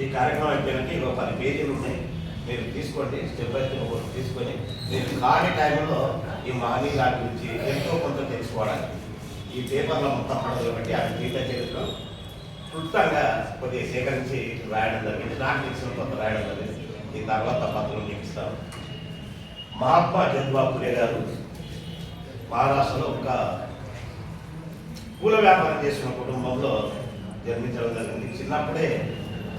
ఈ కార్యక్రమం అయిపోయినాక ఇంకో పది పేజీలు ఉన్నాయి. మీరు తీసుకోండి స్టెప్ బై స్టెప్ ఒకటి తీసుకొని మీరు ఖాళీ టైంలో ఈ మహనీ గారి గురించి ఎంతో కొంత తెలుసుకోవడానికి ఈ పేపర్లో మొత్తం పడదు కాబట్టి అవి తీట చరిత్ర క్లుప్తంగా కొద్దిగా సేకరించి రాయడం జరిగింది. నాకు తెలిసిన కొంత రాయడం జరిగింది. ఈ తర్వాత పత్రం చూపిస్తాను మహాత్మా జ్యోతిబా ఫులే గారు మహారాష్ట్రలో ఒక పూల వ్యాపారం చేసిన కుటుంబంలో జన్మించడం జరిగింది. చిన్నప్పుడే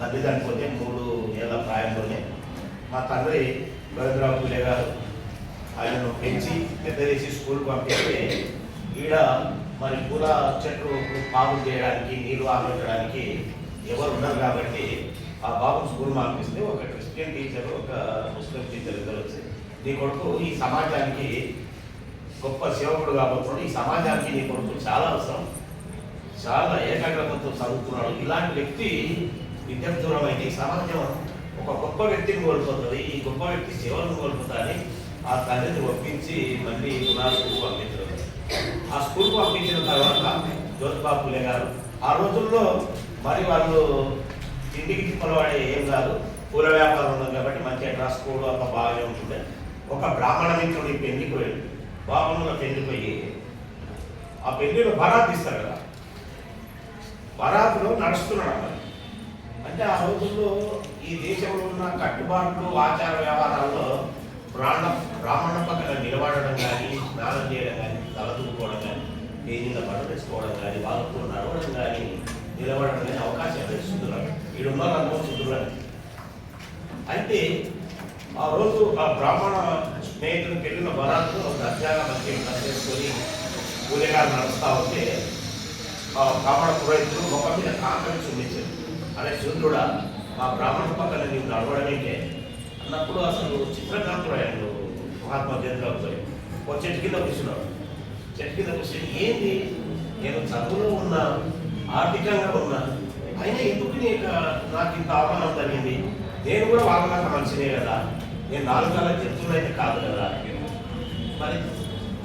తల్లి చనిపోతే మూడు ఏళ్ళ ప్రాయంలోనే మా తండ్రి గోవిందరావు పూలే గారు ఆయనను పెంచి పెద్ద చేసి స్కూల్ పంపిస్తే ఈడ మరి పూల చెట్లు పాలు చేయడానికి నీళ్ళు ఆలోచించడానికి ఎవరు ఉన్నారు కాబట్టి ఆ బాబు స్కూల్ పంపిస్తే ఒక క్రిస్టియన్ టీచర్ ఒక ముస్లిం టీచర్ ఇద్దరు వచ్చి నీ కొడుకు ఈ సమాజానికి గొప్ప సేవకుడు కాబోతున్నాడు ఈ సమాజానికి నీ కొడుకు చాలా అవసరం చాలా ఏకాగ్రతతో చదువుతున్నాడు. ఇలాంటి వ్యక్తి విద్యకు దూరం అయితే ఈ సమాజం ఒక గొప్ప వ్యక్తిని కోల్పోతుంది. ఈ గొప్ప వ్యక్తి సేవలను కోల్పోతారని ఆ తల్లిని ఒప్పించి మళ్ళీ పునాలకు పంపించడం ఆ స్కూల్కి పంపించిన తర్వాత జ్యోతిబా పులే గారు ఆ రోజుల్లో మరి వాళ్ళు తిండికి తిప్పలవాడే ఏం కాదు పూల వ్యాపారం ఉంది కాబట్టి మంచి డ్రెస్ కోడ్ అంత బాగానే ఉంటుండే ఒక బ్రాహ్మణ మిత్రుడి పెళ్ళికి పోయి బాబులో పెళ్ళి పోయి ఆ పెళ్ళిలో బరాత్ ఇస్తారు కదా. బరాత్లో నడుస్తున్నాడు అమ్మాయి. అంటే ఆ రోజుల్లో ఈ దేశంలో ఉన్న కట్టుబాట్లు ఆచార వ్యవహారాల్లో బ్రాహ్మణ బ్రాహ్మణ పక్కన నిలబడడం కానీ స్నానం చేయడం కానీ తలదూకోవడం కానీ పేజీల బట్ట తెచ్చుకోవడం కానీ వాళ్ళతో నడవడం కానీ నిలబడడం కానీ అవకాశం లేదు శుద్ధులకు ఈడున్న అనుభవం అయితే ఆ రోజు ఆ బ్రాహ్మణ స్నేహితులకు వెళ్ళిన బరాత్లో దర్జాగా మంచి చేసుకొని పూజగా నడుస్తూ ఉంటే ఆ బ్రాహ్మణ పురోహితులు ముఖం మీద కాంకరి చూపించారు అనే శూద్రుడా మా బ్రాహ్మణ పక్కన నీవు నడవడమేంటే? అన్నప్పుడు అసలు చిత్రకాంతుడు ఆయన మహాత్మా గాంధీ ఒక చెట్టు కింద కూర్చున్నాడు. చెట్టు కింద కూర్చొని ఏంది? నేను చదువులో ఉన్నా ఆర్థికంగా ఉన్నా అయినా ఎందుకు నీకు నాకు ఇంత అవమానం జరిగింది? నేను కూడా బాగా మంచిదే కదా. నేను నాలుగు కాల జంతువులైతే కాదు కదా. మరి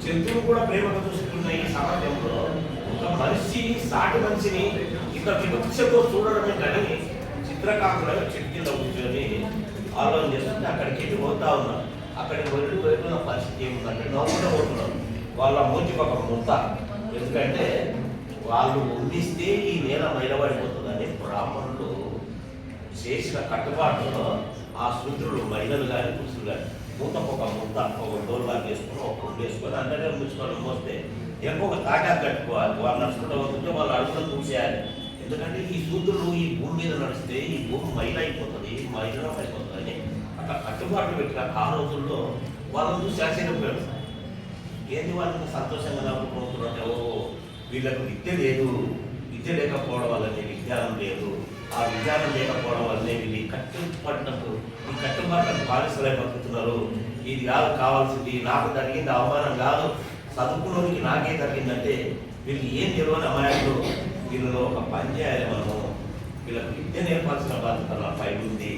జంతువులు కూడా ప్రేమగా చూసుకున్న ఈ సమాజంలో. ఒక మనిషి సాటి మనిషిని ఇంత వివక్షతో చూడడమే కానీ చిత్రకాకుల చెట్టు కింద కూర్చొని ఆలోచన చేస్తుంటే అక్కడికి వెళ్ళి పోతా ఉన్నారు. అక్కడికి వెళ్ళి వెళ్ళిన పరిస్థితి ఏముందంటే నవ్వుకుంటూ పోతున్నారు. వాళ్ళ మూతికి ఒక ముద్ద. ఎందుకంటే వాళ్ళు ఉండిస్తే ఈ నేల మైలబడిపోతుందని బ్రాహ్మణులు చేసిన కట్టుబాటులో ఆ శూద్రులు మహిళలు కానీ పురుషులు కానీ మూత ఒక ముద్ద ఒక డోర్లా వేసుకొని ఒక గుండు వేసుకొని అందరినీ ముచ్చుకొని మోస్తే ఎక్కువ తాటా కట్టుకోవాలి. వాళ్ళు నడుచుకుంటూ పోతుంటే వాళ్ళు అడుగులు చూసేయాలి ఎందుకంటే ఈ శూద్రులు ఈ భూమి మీద నడిస్తే ఈ భూమి మైల అయిపోతుంది మైలం అయిపోతుంది అని అట్లా కట్టుబాట్లు పెట్టిన ఆ రోజుల్లో వాళ్ళని చూసి ఆశ్చర్యపోయాడు ఏంది వాళ్ళకి సంతోషంగా నవ్వుకుంటున్నట్టే ఓ వీళ్ళకు విద్య లేదు. విద్య లేకపోవడం వల్లనే విజ్ఞానం లేదు. ఆ విజ్ఞానం లేకపోవడం వల్లనే వీళ్ళు కట్టుబడినప్పుడు ఈ కట్టుబాట్లకు బానిసలై ఇది కాదు కావాల్సింది. నాకు జరిగింది అవమానం కాదు. చదువుకున్నోనికి నాకే జరిగిందంటే వీళ్ళు ఏం తెలియని అమాయకులు? వీళ్ళలో ఒక పని చేయాలి మనము వీళ్ళకి విద్య నేర్పాల్సిన బాధ్యత నా పై ఉంది.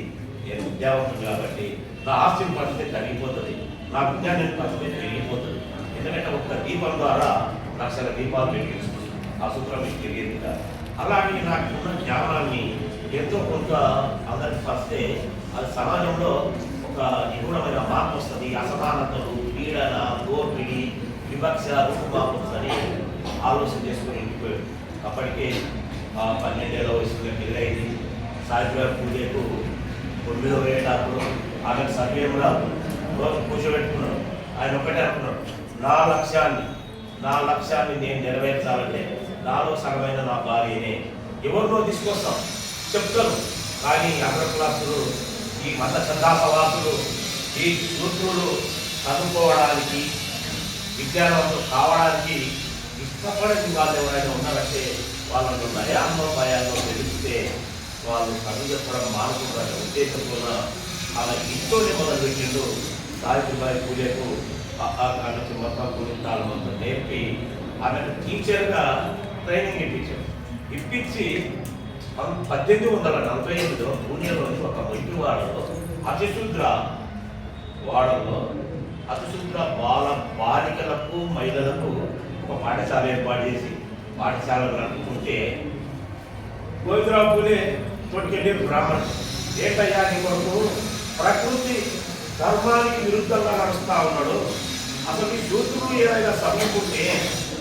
నేను విద్యావంతం కాబట్టి నా ఆస్తి పరిస్థితి తగ్గిపోతుంది. నా విద్యా పరిస్థితి పెరిగిపోతుంది ఎందుకంటే ఒక్క దీపం ద్వారా లక్షల దీపాలు వెలిగిస్తుంది ఆ సూత్రం మీకు తెలియదు కదా అలాగే నాకు ఉన్న జ్ఞానాన్ని ఎంతో కొంత అందరికి వస్తే అది సమాజంలో ఒక నిగూఢమైన మార్పు వస్తుంది. అసమానతలు పీడన దోపిడి వివక్ష రూపుమాపుతుందని ఆలోచన చేసుకుని అప్పటికే ఆ పన్నెండేళ్ళ వయసులో పెళ్ళైంది సాయిబాబు పూజకు తొమ్మిదో ఏడాప్పుడు ఆయన సమయం కూడా రోజు కూర్చోబెట్టుకున్నాడు ఆయన ఒకటే అంటున్నాడు నా లక్ష్యాన్ని నా లక్ష్యాన్ని నేను నెరవేర్చాలంటే నాలో సగమైన నా భార్యనే. ఎవరినో తీసుకొస్తాం. చెప్తాను. కానీ అగ్ర క్లాసులు ఈ మత చందాసవాసులు ఈ సూత్రులు చదువుకోవడానికి విద్యావంతులు కావడానికి ఇష్టపడని వాళ్ళు ఎవరైనా ఉన్నారంటే వాళ్ళను నయాన్నో భయాల్లో తెలిస్తే వాళ్ళు కథ చెప్పడం మానుకుంటారనే ఉద్దేశంతో అలా ఇంట్లోనే మొదలు పెట్టిండు. సావిత్రిబాయి పూజకు కాండచి మొత్తం గుణితాలు మొత్తం నేర్పి ఆమెను టీచర్గా ట్రైనింగ్ ఇప్పించాడు. ఇప్పించి పద్దెనిమిది వందల నలభై ఎనిమిదిలో పూణేలోని ఒక మొట్టివాడలో అతిశుద్ర వాడలో అతిశుద్ర బాల బాలికలకు మహిళలకు ఒక పాఠశాల ఏర్పాటు చేసి పాఠశాలలు నడుపుకుంటే గోవిందరావు పూలే తోటికెళ్ళి బ్రాహ్మణుడు. ఏంటయ్యా నీ కొడుకు ప్రకృతి ధర్మానికి విరుద్ధంగా నడుస్తా ఉన్నాడు. అసలు ఈ శూద్రులు ఏదైనా చదువుకుంటే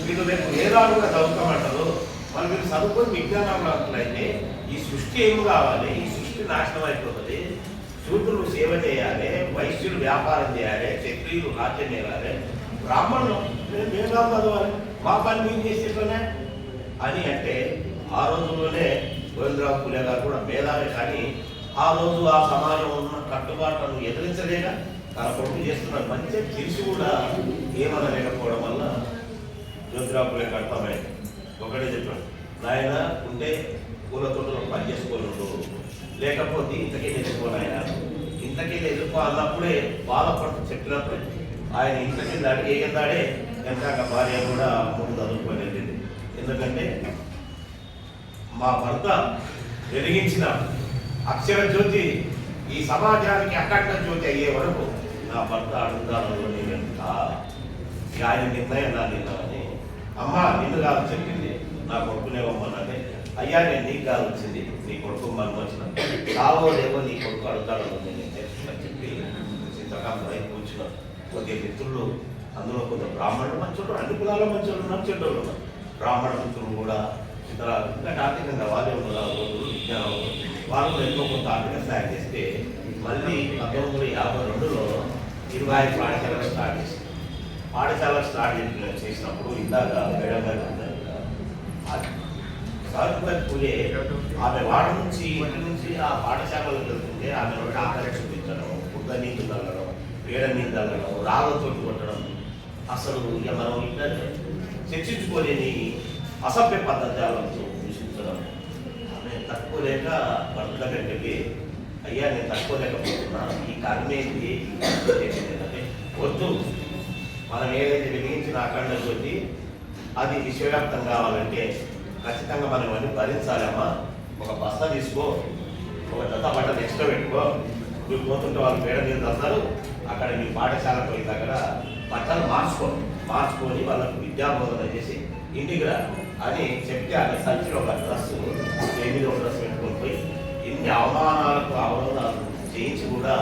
మీరు రేపు వేదాలు కూడా చదువుతామంటారు. మరి మీరు చదువుకొని విజ్ఞానంలోట్లయితే ఈ సృష్టి ఏం కావాలి? ఈ సృష్టి నాశనం అయిపోతుంది. శూద్రులు సేవ చేయాలి వైశ్యులు వ్యాపారం చేయాలి క్షత్రియులు రాజ్యం చేయాలి బ్రాహ్మణులు మేము వేదాలు చదవాలి మా పని మేము చేసేట్లనే అని అంటే ఆ రోజుల్లోనే గోవిందరావు పూలే గారు కూడా మేధావే కానీ ఆ రోజు ఆ సమాజం ఉన్న కట్టుబాట్లను ఎదిరించలేక తన కొడుకు చేస్తున్న మంచి తెలిసి కూడా ఏమనలేకపోవడం వల్ల జ్యోతిరావు పులే అర్థమైంది ఒకటే చెప్పాడు నాయన ఉంటే పూల తోటలో పని చేసుకోలేదు లేకపోతే ఇంతకే ఎదుర్కోనాయన ఇంతకే ఎదుర్కో అన్నప్పుడే బాధపడుతూ చెప్పినప్పుడే ఆయన ఇంతకి దాడి దాడే ఎంత భార్య కూడా ముందు చదువుకొని వెళ్ళింది ఎందుకంటే మా భర్త వెలిగించిన అక్షర జ్యోతి ఈ సమాజానికి అక్కడ జ్యోతి అయ్యే వరకు నా భర్త అడుగుతాను నేను ఎంత ఆయన నిర్ణయం నా నిన్నవని అమ్మ నిన్ను కాదు చెప్పింది నా కొడుకునే అయ్యా నేను నీకు కాదు వచ్చింది నీ కొడుకు మనం వచ్చిన కావో లేవో నీ కొడుకు అడుగుతాడు నేను చెప్పి చింతకాలం వైపు కొద్ది మిత్రులు అందులో కొంత బ్రాహ్మణులు మంచోళ్ళు అన్ని కులాల మంచోళ్ళు ఉన్నారు చెడ్డోళ్ళు ఉన్నారు బ్రాహ్మణ మిత్రులు కూడా ఇతర ఇంకా ఆర్థికంగా వాళ్ళే ఉన్నారు విజ్ఞానం వాళ్ళు ఎంతో కొంత ఆర్థిక సహాయం చేస్తే మళ్ళీ పంతొమ్మిది వందల యాభై రెండులో ఇరవై ఐదు పాఠశాలలు స్టార్ట్ చేసింది పాఠశాల స్టార్ట్ చేసిన చేసినప్పుడు ఇందాక మేడం గారు అన్నారు కదా, సావిత్రిబాయి పూలే ఆమె వాడ నుంచి ఇంటి నుంచి ఆ పాఠశాలకు వెళ్తుంటే ఆమె ఆకలి చూపించడం బుద్ధ నీళ్ళు తగ్గడం పేడ నీళ్ళు తగ్గడం రాళ్ళతో కొట్టడం. అసలు ఇక మనం ఇంకా చర్చించుకోలేని అసభ్య పద్ధతులతో దూషించడం. నేను తట్టుకోలేక లేక దగ్గరికి వెళ్ళి అయ్యా నేను తక్కువ లేకపోతున్నా ఈ కర్మ ఏంటి? అంటే వద్దు. మనం ఏదైతే వెలిగించిన అఖండ జ్యోతి అది విశ్వవ్యాప్తం కావాలంటే ఖచ్చితంగా మనం ఇవన్నీ భరించాలమ్మా. ఒక బస్తా తీసుకో ఒక జత బట్ట నెక్స్ట్ పెట్టుకో. మీరు పోతుంటే వాళ్ళు పేడ నీళ్ళు తస్తారు అక్కడ మీ పాఠశాల పోయిన దగ్గర పట్టాలు మార్చుకో మార్చుకొని వాళ్ళకు విద్యాబోధన చేసి ఇంటికి రా. అని చెప్తే అక్కడ సంచిలో ఒక డ్రెస్ ఎనిమిది ఒక డ్రెస్ పెట్టుకొని పోయి ఇన్ని అవమానాలకు అవరోధాలు చేయించి కూడా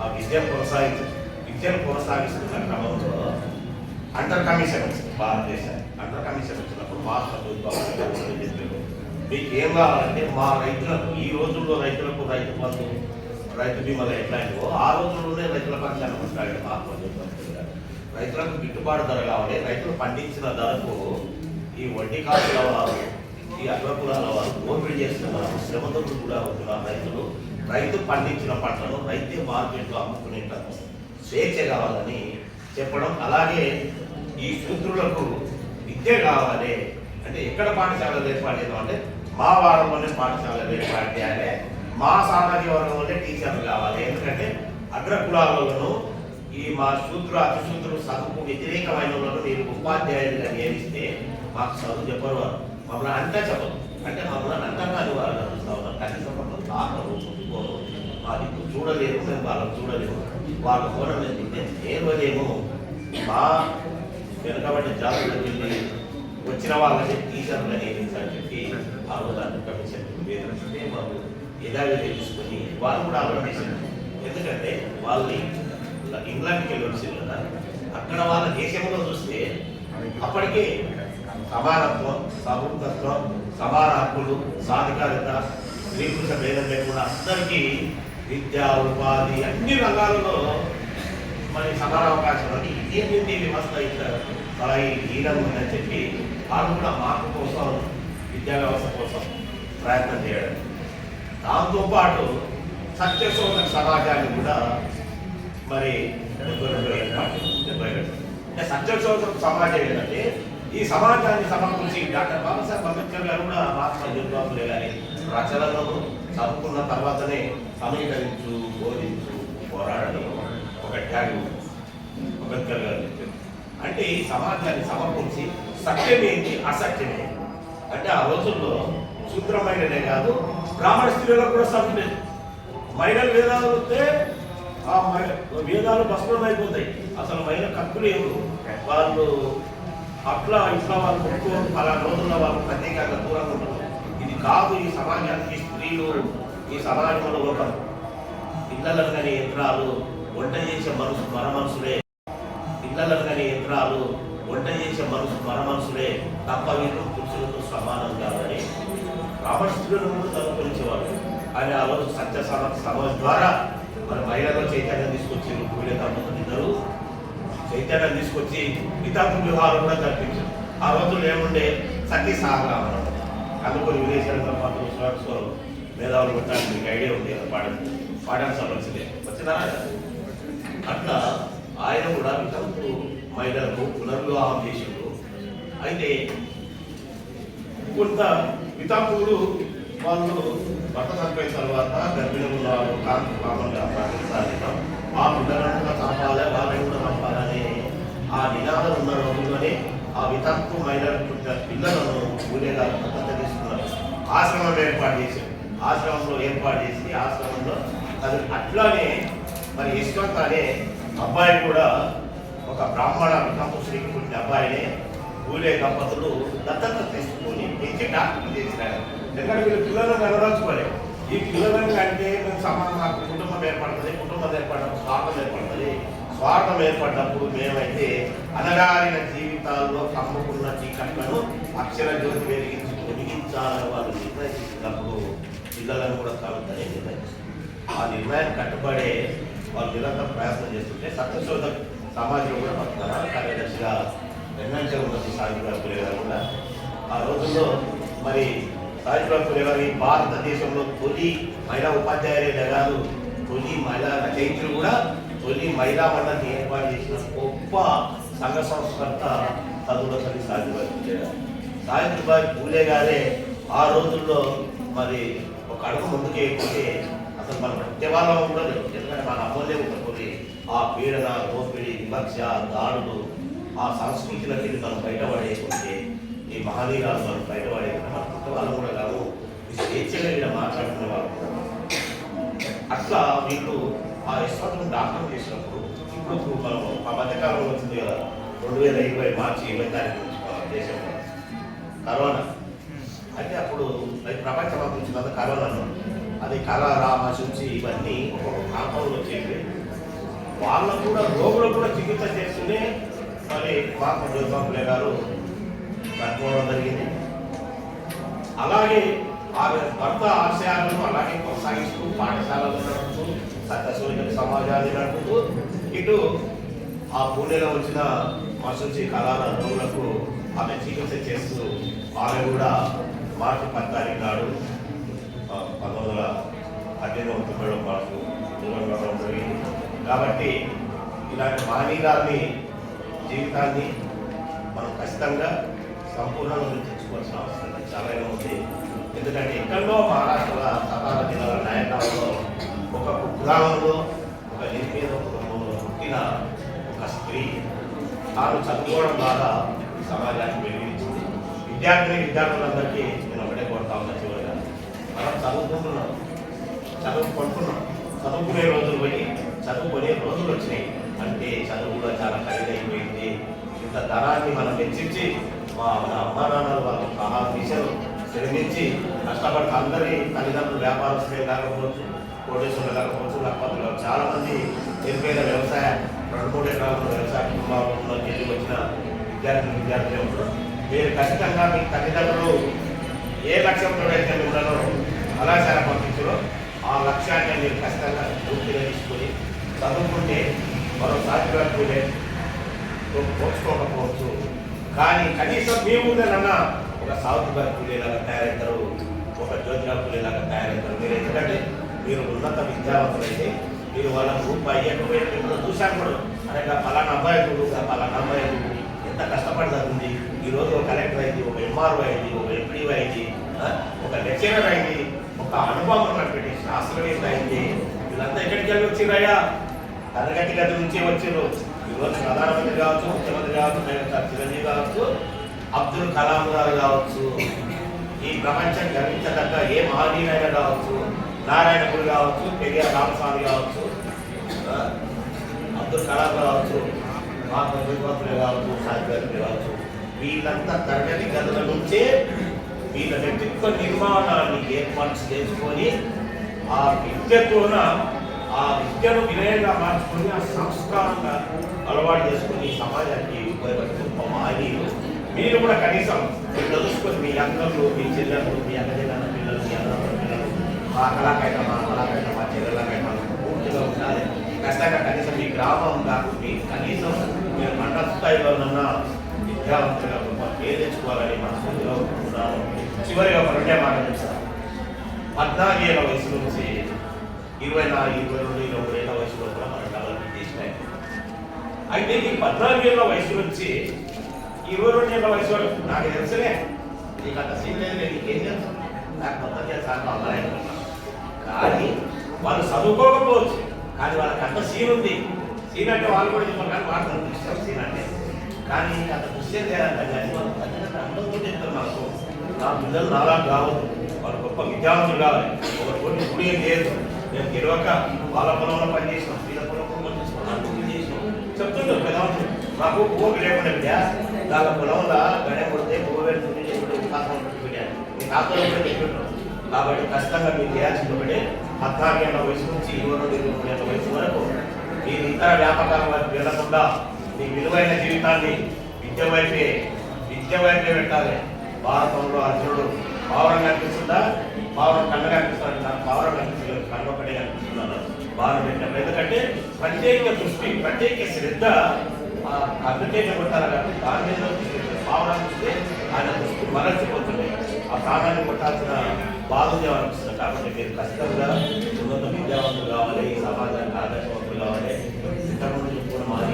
ఆ విద్య కొనసాగించ విద్యను కొనసాగిస్తున్న క్రమంలో అండర్ కమిషన్ వచ్చింది భారతదేశానికి. అండర్ కమిషన్ వచ్చినప్పుడు మా ప్రభుత్వం మీకు ఏం కావాలంటే మా రైతులకు ఈ రోజుల్లో రైతులకు రైతు బంధువు రైతు బీమాలు ఎట్లాంటివో ఆ రోజుల్లోనే రైతుల పక్షాన్ని మాట్లాడారు రైతులకు గిట్టుబాటు ధర కావాలి రైతులు పండించిన ధరకు ఈ వడ్డీ కాసుల వారు ఈ అగ్రకులాల వారు దోపిడీ వారు శ్రమదోడు కూడా అవుతున్నారు రైతులు రైతు పండించిన పంటను రైతే మార్కెట్లో అమ్ముకునేటకు స్వేచ్ఛ కావాలని చెప్పడం అలాగే ఈ సూత్రులకు విద్య కావాలి. అంటే ఎక్కడ పాఠశాలలు ఏర్పాటు చేద్దాం అంటే మా వారంలోనే పాఠశాలలు ఏర్పాటు చేయాలి. మా సామాజిక వర్గంలోనే టీచర్లు కావాలి. ఎందుకంటే అగ్రకులాలను ఈ మా శూద్రు అతిశూద్రులు చదువుకు వ్యతిరేకమైన వాళ్ళు మీరు ఉపాధ్యాయులుగా నియమిస్తే మాకు చదువు చెప్పరు వారు. మమ్మల్ని అంతా చెప్పరు అంటే మమ్మల్ని అంతగా అని వాళ్ళు నడుస్తూ ఉన్నారు. కనీసం మమ్మల్ని తాకరు ముట్టుకోరు మాది చూడలేరు మేము వాళ్ళని చూడలేము. వాళ్ళ కోణం ఏంటంటే నేర్వలేము మా వెనకబడిన జాతులకు వెళ్ళి వచ్చిన వాళ్ళని టీచర్లు నియమించాలని చెప్పి ఆ రోజు అంత కమిషన్ తెలుసుకొని వాళ్ళు కూడా ఆలోచించారు ఎందుకంటే వాళ్ళని ఇంగ్లాండ్కి వెళ్ళి వచ్చింది కదా అక్కడ వాళ్ళ దేశంలో చూస్తే అప్పటికే సమానత్వం సహృతత్వం సమాన హక్కులు సాధికారిత స్త్రీ పురుష భేదం లేకుండా అందరికీ విద్య ఉపాధి అన్ని రంగాలలో మరి సమాన అవకాశం అని ఇదేంటి వ్యవస్థ ఇక్కడ ఈ హీనంగా ఉందని చెప్పి వాళ్ళు కూడా మార్పు కోసం విద్యా వ్యవస్థ కోసం ప్రయత్నం చేయడం. దాంతోపాటు సత్యశోధక సమాజాన్ని కూడా మరి అంటే సత్యశోధక సమాజం ఏంటంటే ఈ సమాజాన్ని సమకూర్చి డాక్టర్ బాబాసాహెబ్ అంబేద్కర్ గారు కూడా మహాత్మా జ్యోతిబాబులే గారి రచనలను చదువుకున్న తర్వాతనే సమీకరించు బోధించు పోరాడడం ఒక ట్యాగ్ అంబేద్కర్ గారు అంటే ఈ సమాజాన్ని సమకూర్చి సత్యమేంటి అసత్యమే అంటే ఆ రోజుల్లో శూద్రమైననే కాదు బ్రాహ్మణ స్త్రీలకు కూడా సభ్యులు మహిళలు వేదాలు వస్తే ఆ వేదాలు భస్మం అయిపోతాయి. అసలు మహిళ కక్కులు ఏమి వాళ్ళు అట్లా ఇట్లా వాళ్ళు కొట్టుకోరు. అలా రోజుల్లో వాళ్ళు ప్రత్యేకంగా దూరంగా ఉంటారు. ఇది కాదు ఈ సమాజానికి స్త్రీలు ఈ సమాజంలో ఒక పిల్లలను కానీ యంత్రాలు వంట చేసే మనసు మన మనసులే. పిల్లలను కానీ యంత్రాలు వంట చేసే మనసు మన మనసులే. తప్ప వీళ్ళు పురుషులతో సమానంగా కాదని ముందు తలుపుకొచ్చేవాడు ఆయన ఆ రోజు సత్య సమ ద్వారా మన మహిళలో చైతన్యం తీసుకొచ్చి వీళ్ళ ఇద్దరు చైతన్యం తీసుకొచ్చి వితాంత వివాహాలు కూడా జరిపించారు ఆ రోజుల్లో ఏముండే? సతీ సహకారం అందుకొని విదేశాల పంతులు మేధావులు పెట్టడానికి మీకు ఐడియా ఉంది కదా పాడని పాడని సమస్యలే వచ్చినా అట్లా ఆయన కూడా వితంతు మహిళలకు పునర్వివాహం చేసిండు. అయితే కొంత వితంతువులు వాళ్ళు భర్త చనిపోయిన తర్వాత గర్భిణీ ఉన్న వాళ్ళు కామన్గా ఆ పిల్లలను కూడా చంపాలి వాళ్ళని కూడా చంపాలని ఆ నినాదం ఉన్న రోజుల్లోనే ఆ వితంతు మహిళలకు పిల్లలను ఊరేగా దత్తత తీసుకున్నారు. ఆశ్రమం ఏర్పాటు చేశారు. ఆశ్రమంలో ఏర్పాటు చేసి ఆశ్రమంలో అది అట్లానే మరి యశ్వంత్ అనే అబ్బాయి కూడా ఒక బ్రాహ్మణ వితంతుశ్రీకి పుట్టిన అబ్బాయినే ఊరే దంపతులు దత్తత తీసుకుని పెంచి డాక్టర్ చేసినారు. ఎందుకంటే వీళ్ళు పిల్లలను కనదలుచుకోలేదు ఈ పిల్లలను అంటే మేము సమానం నాకు కుటుంబం ఏర్పడుతుంది కుటుంబం ఏర్పడడం స్వార్థం ఏర్పడుతుంది. స్వార్థం ఏర్పడినప్పుడు మేమైతే అనగారిన జీవితాల్లో కమ్ముకున్న చీకట్లను అక్షర జ్యోతి వెలిగించి వెలిగించాలని వాళ్ళు నిర్ణయించినప్పుడు పిల్లలను కూడా కలుగుతారని నిర్ణయించారు. ఆ నిర్ణయం కట్టుబడే వాళ్ళు నిరంతరం ప్రయత్నం చేస్తుంటే సత్యశోధ సమాజంలో కూడా పడుతున్నారు కార్యదర్శిగా వెన్నంటే ఉంటుంది సాయిబాబు పులే గారు కూడా. ఆ రోజుల్లో మరి సాయిబాబు పులే గారి భారతదేశంలో తొలి మహిళా ఉపాధ్యాయులే కాదు తొలి మహిళా రచయితులు కూడా తొలి మహిళా మండలిని ఏర్పాటు చేసిన గొప్ప సంఘ సంస్కర్త చదువుల సరి సాయిబాబు పూలే గారు సాయిబాబు పూలే గారే ఆ రోజుల్లో మరి ఒక అడుగు ముందుకు వేయకపోతే అసలు మన ప్రత్యవాళ్ళం ఉండదు. ఎందుకంటే మన అమ్మలే ఉంటుంది ఆ పీడన దోపిడి వివక్ష దాడులు ఆ సంస్కృతిలకి మనం బయటపడేయకుంటే ఈ మహనీయురాలు మనం బయటపడేయకుండా మన వాళ్ళు కూడా కాదు ఈ స్వేచ్ఛగా ఇక్కడ వాళ్ళు అట్లా వీళ్ళు ఆ యశ్వంతుని డాక్టర్ చేసినప్పుడు ఇప్పుడు మనం ఆ మధ్యకాలంలో వచ్చింది కదా రెండు వేల ఇరవై మార్చి ఇరవై తారీఖు నుంచి మన దేశంలో కరోనా. అయితే అప్పుడు అది ప్రపంచం కదా కరోనాను అది కలరా శుచి ఇవన్నీ ఒక్కొక్క ప్రాంతంలో వచ్చేవి వాళ్ళకు కూడా రోగులకు కూడా మరి మాకు జ్యోతిబాబులే గారు కనుక్కోవడం జరిగింది. అలాగే ఆమె భర్త ఆశయాలను అలాగే కొనసాగిస్తూ పాఠశాలలు నడుపుతూ సత్యసూర్య సమాజాన్ని నడుపుతూ ఇటు ఆ పూణేలో వచ్చిన మసూచి కళాల ఆమె చికిత్స చేస్తూ ఆమె కూడా మార్చి పది తారీఖు నాడు పంతొమ్మిది వందల పద్దెనిమిది తొంభైలో మనకు దూరంగా జరిగింది. కాబట్టి ఇలాంటి మహనీయురాల్ని జీవితాన్ని మనం ఖచ్చితంగా సంపూర్ణంగా తెచ్చుకోవాల్సిన అవసరం చాలా ఉంది. ఎందుకంటే ఎక్కడో మహారాష్ట్ర సతారా జిల్లాల నాయకాలలో ఒక కుగ్రామంలో ఒక నిర్మీద కుటుంబంలో పుట్టిన ఒక స్త్రీ తాను చదువుకోవడం ద్వారా సమాజానికి వెలిగించింది విద్యార్థిని విద్యార్థులందరికీ నేను ఒకటే కొడతా ఉన్నా చివరిగా. మనం చదువుకుంటున్నాం. చదువుకుంటున్నాం చదువుకునే రోజులు పోయి చదువుకునే రోజులు వచ్చినాయి. అంటే చదువు కూడా చాలా ఖరీదైపోయింది. ఇంత ధనాన్ని మనం హెచ్చించి మా మన అమ్మా నాన్నలు వాళ్ళు చాలా దిశలు శ్రమించి కష్టపడి అందరి తల్లిదండ్రులు వ్యాపారస్తులే కాకపోవచ్చు కోటేశ్వరులు కాకపోవచ్చు లేకపోతే చాలా మంది నిరుపేద వ్యవసాయ రెండు మూడు ఎకరాల వ్యవసాయ కుటుంబాల్లో వెళ్ళి వచ్చిన విద్యార్థులు విద్యార్థులు ఉంటారు మీరు ఖచ్చితంగా మీ తల్లిదండ్రులు ఏ లక్ష్యంతో అయితే ఉన్నారో కళాశాల పంపించడో ఆ లక్ష్యాన్ని మీరు ఖచ్చితంగా పూర్తిగా తీసుకొని చదువుకుంటే మరో సాధ్యపడే పోల్చుకోకపోవచ్చు. కానీ కనీసం మీ ముందేనన్నా ఒక సౌత్ గారి కూలీలాగా తయారవుతారు ఒక జ్యోతిగా కూలీలాగా తయారవుతారు. మీరు ఎందుకంటే మీరు ఉన్నత విద్యావంతులైతే మీరు వాళ్ళ గ్రూప్ ఎక్కువ కూడా చూశాను కూడా. అరే పలానా అబ్బాయి కూడా పలానా అబ్బాయి ఎంత కష్టపడి చదివింది ఈరోజు ఒక కలెక్టర్ అయింది ఒక ఎంఆర్ఓ అయింది ఒక ఎంపీఓ అయింది ఒక లెక్చరర్ అయింది ఒక అనుభవం ఉన్నటువంటి శాస్త్రవేత్త అయింది వీళ్ళంతా ఎక్కడికి వెళ్ళి వచ్చిరయ్యా తరగతి గది నుంచి వచ్చారు ఈరోజు ప్రధానమంత్రి కావచ్చు ముఖ్యమంత్రి కావచ్చు మెగాస్టార్ చిరంజీవి కావచ్చు అబ్దుల్ కలాం గారు కావచ్చు. ఈ ప్రపంచం గర్వించదగ్గ ఏ మహనీయుడైనా కావచ్చు నారాయణకుడు కావచ్చు పెరియార్ రామస్వామి కావచ్చు అబ్దుల్ కలాం కావచ్చు మహాత్మా జ్యోతిబాబులే కావచ్చు సాయి కావచ్చు. వీళ్ళంతా తరగతి గదుల నుంచే వీళ్ళ వ్యక్తిత్వ నిర్మాణాన్ని ఏర్పాటు చేసుకొని ఆ విద్యతోన ఆ విద్యను వినయంగా మార్చుకొని ఆ సంస్కారంగా అలవాటు చేసుకొని సమాజానికి ఉపయోగపడుతుంది. మీరు కూడా కనీసం మీరు తెలుసుకొని మీ అక్కలు మీ చెల్లెలు మీ అక్క పిల్లలు మీ అన్న పిల్లలు మా కళాకైనా మా కళాకైనా మా చెల్లెలకైనా పూర్తిగా ఉండాలి. ఖచ్చితంగా కనీసం మీ గ్రామం కాకుండా కనీసం మీరు మండల స్థాయిలోనన్నా విద్యావంతులుగా గొప్ప పేరు తెచ్చుకోవాలని మనసులో కోరుకుంటున్నాను చివరిగా ఒక రెండే మాట చెప్తాను. పద్నాలుగేళ్ళ వయసు నుంచి ఇరవై నాలుగు ఇరవై రెండు ఇరవై మూడు ఏళ్ళ వయసులో కూడా మనం డెవలప్మెంట్ చేసినాయి అయితే ఈ పద్నాలుగు ఏళ్ళ వయసు నుంచి ఇరవై రెండు ఏళ్ళ వయసు వరకు నాకు తెలుసులే. నీకు అంత సీన్ లేదు నేను నీకేం తెలుసు? నాకు మొత్తం చేస్తాను నాకు కానీ వాళ్ళు చదువుకోకపోవచ్చు కానీ వాళ్ళకి అంత సీన్ ఉంది. సీన్ అంటే వాళ్ళు కూడా చెప్పారు కానీ వాళ్ళు అంత ఇష్టం సీన్ అంటే. కానీ అంత దృశ్యం చేయాలంటే కానీ వాళ్ళు తల్లిదండ్రులు అందరూ చెప్తారు నాకు నా పిల్లలు నాలా కావద్దు. వాళ్ళు గొప్ప విద్యావంతులు కావాలి. ఒకటి కొన్ని గుడి ఏం చేయదు మేము గెలవక వాళ్ళ పొలంలో పనిచేసినాం వీళ్ళ పొలంలో పని చేసినాం అన్ని చేసినాం చెప్తుంటారు పెద్దవాళ్ళు మాకు భూమి లేకుండా బిడ్డ దాని పొలంలో గడే కొడితే భూమి పెడుతుంది కాబట్టి ఖచ్చితంగా మీరు చేయాల్సింది ఒకటే పద్నాలుగు ఏళ్ళ వయసు నుంచి ఇరవై రెండు ఇరవై మూడు ఏళ్ళ వయసు వరకు మీరు ఇతర వ్యాపకాల వైపు వెళ్ళకుండా మీ విలువైన జీవితాన్ని విద్య వైపే విద్య వైపే పెట్టాలి. భారతంలో అర్జునుడు పావురం కనిపిస్తుందా? పావురం కళ్ళ కనిపిస్తాడు పావురం కనిపిస్తుంది. కళ్ళు ఒకటే బాగా పెట్టినప్పుడు ఎందుకంటే ప్రత్యేక దృష్టి ప్రత్యేక శ్రద్ధ అందుకేనే కొట్టాలి కాబట్టి దాని మీద భావన చూస్తే ఆయన దృష్టి మరచిపోతుంది ఆ ప్రాణాన్ని కొట్టాల్సిన బాధుంది అనిపిస్తుంది? కాబట్టి మీరు ఖచ్చితంగా ఉన్నత విద్యావంతులు కావాలి ఈ సమాజానికి ఆదర్శవంతులు కావాలి ఇంతకుముందు చెప్పుకున్న మాది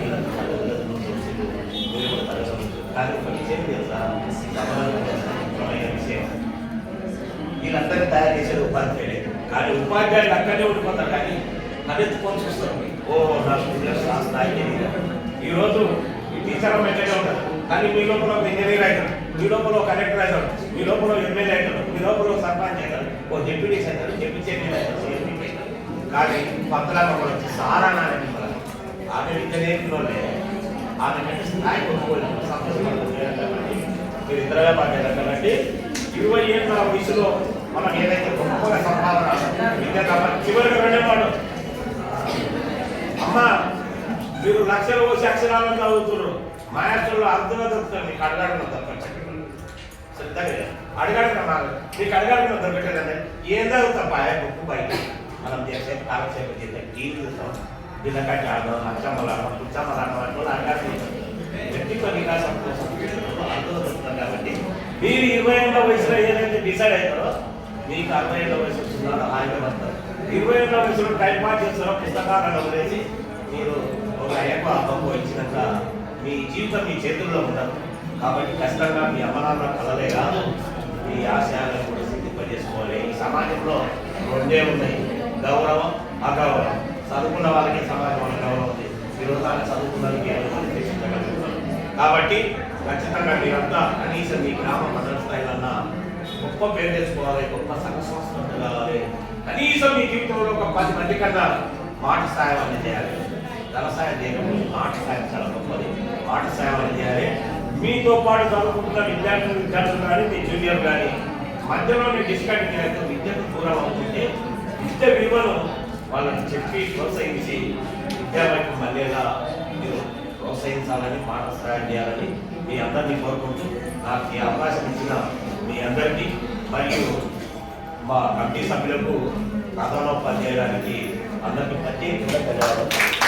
మీరు కూడా తరగతి కానీ ఒక విషయం తెలుసా సమాజంలో ముఖ్యమైన విషయం వీళ్ళందరినీ తయారు చేసేది ఉపాధ్యాయులే కానీ ఉపాధ్యాయులు అక్కడే ఉండిపోతారు కానీ తలెత్తుకొని చూస్తారు ఓ నా స్టూడెంట్స్ ఆ స్థాయికి ఎదిగారు. ఈ టీచర్ మెట్టగా ఉంటారు? కానీ మీ లోపల ఒక ఇంజనీర్ అవుతారు మీ లోపల ఒక కలెక్టర్ అవుతారు మీ లోపల ఎమ్మెల్యే అవుతారు మీ లోపల ఒక సర్పంచ్ అవుతారు ఓ డిప్యూటీస్ అవుతారు డిప్యూటీ చైర్మన్ అవుతారు కానీ కూడా వచ్చి సారా నాని ఆమె విద్య నేర్పిలోనే ఆమె కంటే స్థాయి కొనుక్కోలేదు సంతోషపడుతుంది. కాబట్టి మీరు ఇద్దరుగా పడ్డారు కాబట్టి ఇరవై ఏళ్ళ వయసులో మనం ఏదైతే గొప్ప సంభావన విద్య కాబట్టి చివరికి వెళ్ళేవాడు అమ్మ మీరు లక్షలు పోసి అక్షరాలను చదువుతున్నారు. మాయాస్టర్లు యాక్చువల్లో దొరుకుతారు మీకు అడగడం దొరకచ్చు శ్రద్ధగా అడగాడడం మాకు మీకు అడగడం దొరకట్లేదంటే ఏం చదువుతా బాయ్ బుక్ బయట. మనం చేసే కాలక్షేపం చేసే టీవీ చూస్తాం? బిల్లకట్టి ఆడడం అచ్చమ్మలు ఆడడం పుచ్చమ్మలు ఆడడం అట్లా అడగాలి వ్యక్తిత్వ వికాసం కోసం. అర్థం దొరుకుతాం కాబట్టి మీరు ఇరవై ఏళ్ళ వయసులో ఏదైతే డిసైడ్ అవుతారో మీకు అరవై ఏళ్ళ వయసు వస్తున్నారో ఆయన వస్తారు. ఇరవై ఏళ్ళ వయసులో టైం పాస్ చేస్తారో పుస్తకాలను వదిలేసి మీరు ఒక అయ్యప్ప అబ్బకు వచ్చినాక మీ జీవితం మీ చేతుల్లో ఉండదు. కాబట్టి ఖచ్చితంగా మీ అమ్మనాన్న కలలే కాదు మీ ఆశయాలను కూడా సిద్ధింపజేసుకోవాలి. ఈ సమాజంలో రెండే ఉన్నాయి గౌరవం అగౌరవం. చదువుకున్న వాళ్ళకి సమాజంలో గౌరవం ఉంది. ఈరోజు ఆయన చదువుకున్న వాళ్ళకి కాబట్టి ఖచ్చితంగా మీరంతా కనీసం మీ గ్రామ మండల స్థాయిలన్నా గొప్ప పేరు తెచ్చుకోవాలి గొప్ప సంఘ సంస్కృతి కావాలి కనీసం మీ జీవితంలో ఒక పది మంది కన్నా మాట సాయం అన్ని చేయాలి. ధన సాయం చేయకపోతే మాట సాయం చాలా గొప్పది. మాట సాయం అన్ని చేయాలి. మీతో పాటు చదువుకుంటున్న విద్యార్థులు విద్యార్థులు కానీ మీ జూనియర్ కానీ మధ్యలో మీ డిస్కనెక్ట్ అయితే విద్యకు దూరం అవుతుంటే విద్య విలువను వాళ్ళని చెప్పి ప్రోత్సహించి విద్యార్థులకు మళ్ళీలా మీరు ప్రోత్సహించాలని మాట సహాయం చేయాలని మీ అందరినీ కోరుకుంటూ నాకు ఈ అవకాశం ఇచ్చిన మీ అందరికీ మరియు మా కమిటీ సభ్యులకు ప్రధానోపాధ్యాయురానికి అందరికీ ప్రత్యేకంగా ధన్యవాదాలు.